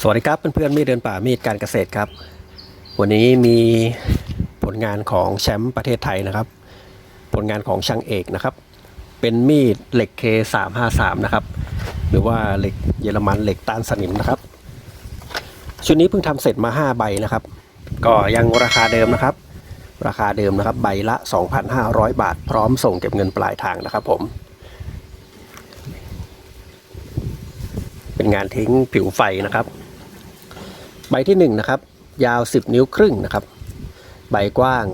สวัสดีครับเพื่อนๆมีดเดินป่ามีดการเกษตรครับ วันนี้มีผลงานของแชมป์ประเทศไทยนะครับ ผลงานของช่างเอกนะครับ เป็นมีดเหล็ก K353 นะครับ หรือว่าเหล็กเยอรมันเหล็กต้านสนิมนะครับ ชุดนี้เพิ่งทำเสร็จมา 5 ใบนะครับ ก็ยังราคาเดิมนะครับ ราคาเดิมนะครับใบละ 2,500 บาท พร้อมส่งเก็บเงินปลายทางนะครับผมเป็นงานทิ้งผิวไฟนะครับ ใบที่1นงนะครับยาว 10 นิ้วครึ่งนะครับ ใบกว้าง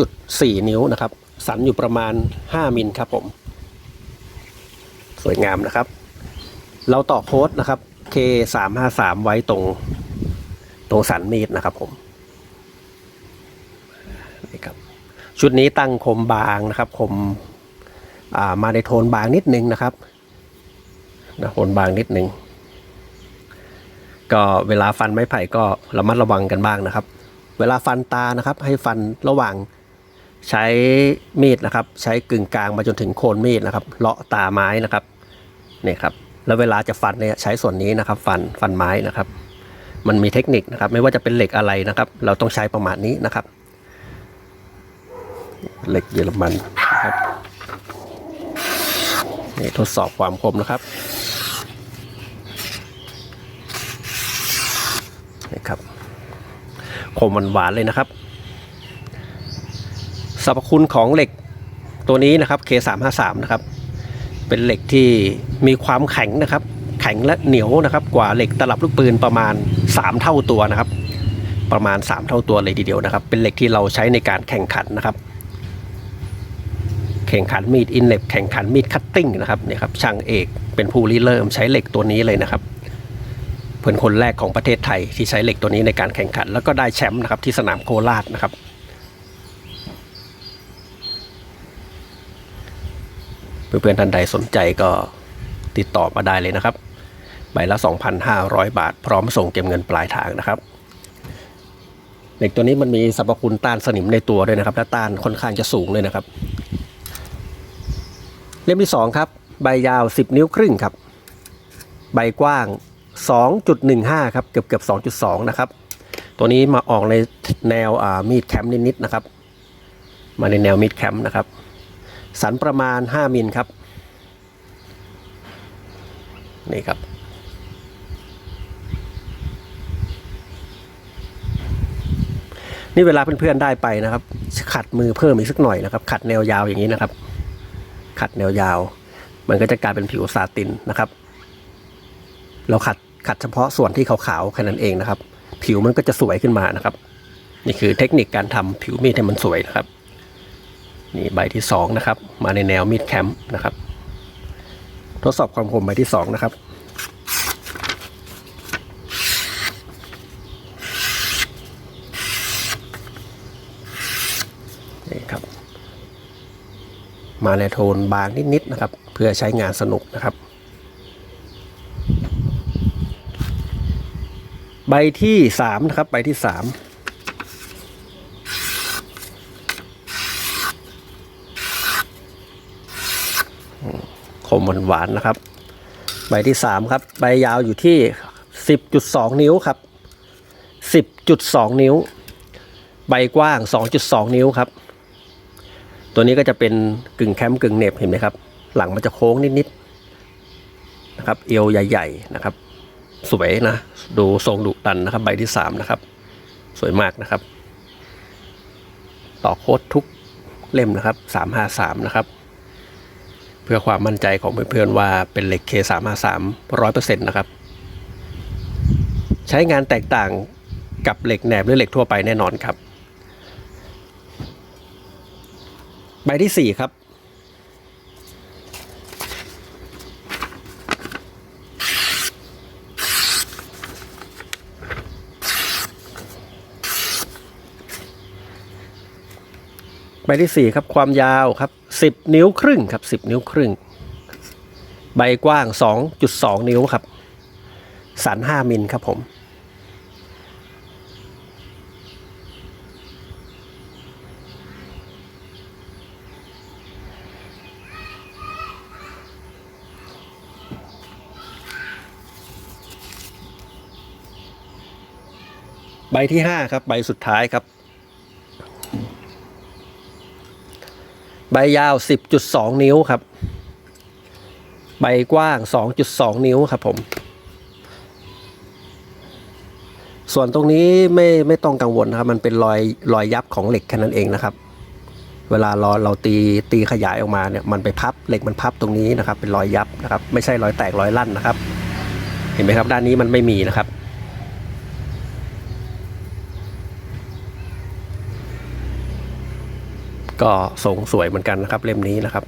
2.4 นิ้วนะครับ สันอยู่ประมาณ 5มิลครับผม สวยงามนะครับ เราต่อโค้ดนะครับ K353 ไว้ตรงตรงสันมีดนะครับผมนี่ครับชุดนี้ตั้งคมบางนะครับคมามาในโทนบางนิดนึงนะครับนะโทนบางนิดนึง ก็เวลาฟันไม้ไผ่ก็ระมัดระวังกันบ้างนะครับ เวลาฟันตานะครับ ให้ฟันระหว่างใช้มีดนะครับ ใช้กึ่งกลางมาจนถึงโคนมีดนะครับ เลาะตาไม้นะครับนี่ครับแล้วเวลาจะฟันเนี่ยใช้ส่วนนี้นะครับ ฟันฟันไม้นะครับ มันมีเทคนิคนะครับ ไม่ว่าจะเป็นเหล็กอะไรนะครับ เราต้องใช้ประมาณนี้นะครับ เหล็กเยอรมันนะครับนี่ทดสอบความคมนะครับ นี่ครับคมหวานๆเลยนะครับสรรพคุณของเหล็กตัวนี้นะครับ K353 นะครับ เป็นเหล็กที่มีความแข็งนะครับ แข็งและเหนียวนะครับ กว่าเหล็กตลับลูกปืนประมาณ 3 เท่าตัวนะครับ ประมาณ 3 เท่าตัวเลยทีเดียวนะครับ เป็นเหล็กที่เราใช้ในการแข่งขันนะครับ แข่งขันมีดอินเล็บแข่งขันมีดคัตติ้งนะครับเนี่ยครับช่างเอกเป็นผู้ริเริ่มใช้เหล็กตัวนี้เลยนะครับ เป็นคนแรกของประเทศไทยที่ใช้เหล็กตัวนี้ในการแข่งขัน แล้วก็ได้แชมป์นะครับที่สนามโคราชนะครับ เพื่อนๆท่านใดสนใจก็ติดต่อมาได้เลยนะครับ ใบละ 2,500 บาท พร้อมส่งเก็บเงินปลายทางนะครับเหล็กตัวนี้มันมีสรรพคุณต้านสนิมในตัวด้วยนะครับ และต้านค่อนข้างจะสูงเลยนะครับ เล่มที่สองครับ ใบยาว 10 นิ้วครึ่งครับ ใบกว้าง 2.15 ครับเกือบเกือบ2.2 นะครับ ตัวนี้มาออกในแนวมีดแคมป์นิดๆนะครับ มาในแนวมีดแคมป์นะครับ สันประมาณ 5มิลครับ นี่ครับนี่เวลาเพื่อนๆได้ไปนะครับ ขัดมือเพิ่มอีกสักหน่อยนะครับ ขัดแนวยาวอย่างนี้นะครับ ขัดแนวยาว มันก็จะกลายเป็นผิวซาตินนะครับ เราขัดขัดเฉพาะส่วนที่ขาวๆแค่นั้นเองนะครับ ผิวมันก็จะสวยขึ้นมานะครับ นี่คือเทคนิคการทำผิวมีดให้มันสวยนะครับ นี่ใบที่สองนะครับ มาในแนวมีดแคมป์นะครับ ทดสอบความคมใบที่สองนะครับนี่ครับ มาในโทนบางนิดๆนะครับ เพื่อใช้งานสนุกนะครับ ใบที่สามนะครับ ใบที่สามอืมคมหวานๆนะครับ ใบที่สามครับ ใบยาวอยู่ที่สิบจุดสองนิ้วครับสิบจุดสองนิ้ว ใบกว้างสองจุดสองนิ้วครับ ตัวนี้ก็จะเป็นกึ่งแคมป์กึ่งเน็บเห็นไหมครับ หลังมันจะโค้งนิดๆนะครับ เอวใหญ่ ๆ นะครับ สวยนะ ดูทรงดุดันนะครับ ใบที่สามนะครับ สวยมากนะครับ ต่อโค้ดทุกเล่มนะครับสามห้าสามนะครับเพื่อความมั่นใจของเพื่อนๆว่าเป็นเหล็ก K สามห้าสามร้อยเปอร์เซ็นต์นะครับ ใช้งานแตกต่างกับเหล็กแหนบหรือเหล็กทั่วไปแน่นอนครับ ใบที่สี่ครับ ใบที่สี่ครับความยาวครับสิบนิ้วครึ่งครับสิบนิ้วครึ่ง ใบกว้างสองจุดสองนิ้วครับ สันห้ามิลครับผมใบที่ห้าครับ ใบสุดท้ายครับ ใบยาว 10.2 นิ้วครับ ใบกว้าง 2.2 นิ้วครับผม ส่วนตรงนี้ไม่ไม่ต้องกังวลนะครับ มันเป็นรอยรอยยับของเหล็กแค่นั้นเองนะครับ เวลาเราเราตีตีขยายออกมาเนี่ยมันไปพับเหล็กมันพับตรงนี้นะครับ เป็นรอยยับนะครับ ไม่ใช่รอยแตกรอยลั่นนะครับ เห็นไหมครับ ด้านนี้มันไม่มีนะครับ ก็ทรงสวยเหมือนกันนะครับ เล่มนี้นะครับ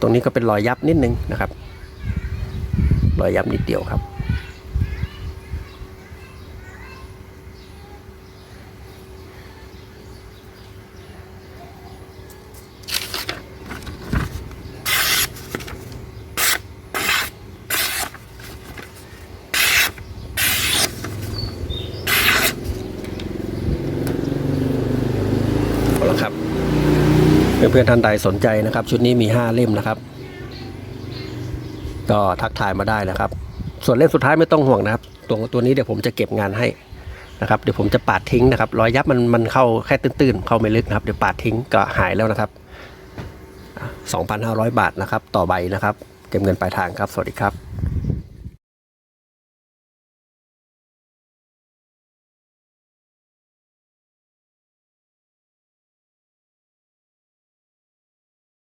ตรงนี้ก็เป็นรอยยับนิดนึงนะครับ รอยยับนิดเดียวครับ เอาละครับ เพื่อนๆท่านใดสนใจนะครับ ชุดนี้มี 5 เล่มนะครับ ก็ทักทายมาได้นะครับ ส่วนเล่มสุดท้ายไม่ต้องห่วงนะครับ ตัวตัวนี้เดี๋ยวผมจะเก็บงานให้นะครับเดี๋ยวผมจะปาดทิ้งนะครับรอยยับมันมันเข้าแค่ตื้นๆ เข้าไม่ลึกนะครับเดี๋ยวปาดทิ้งก็หายแล้วนะครับอะ2,500 บาทนะครับ ต่อใบนะครับ เก็บเงินปลายทางครับ สวัสดีครับ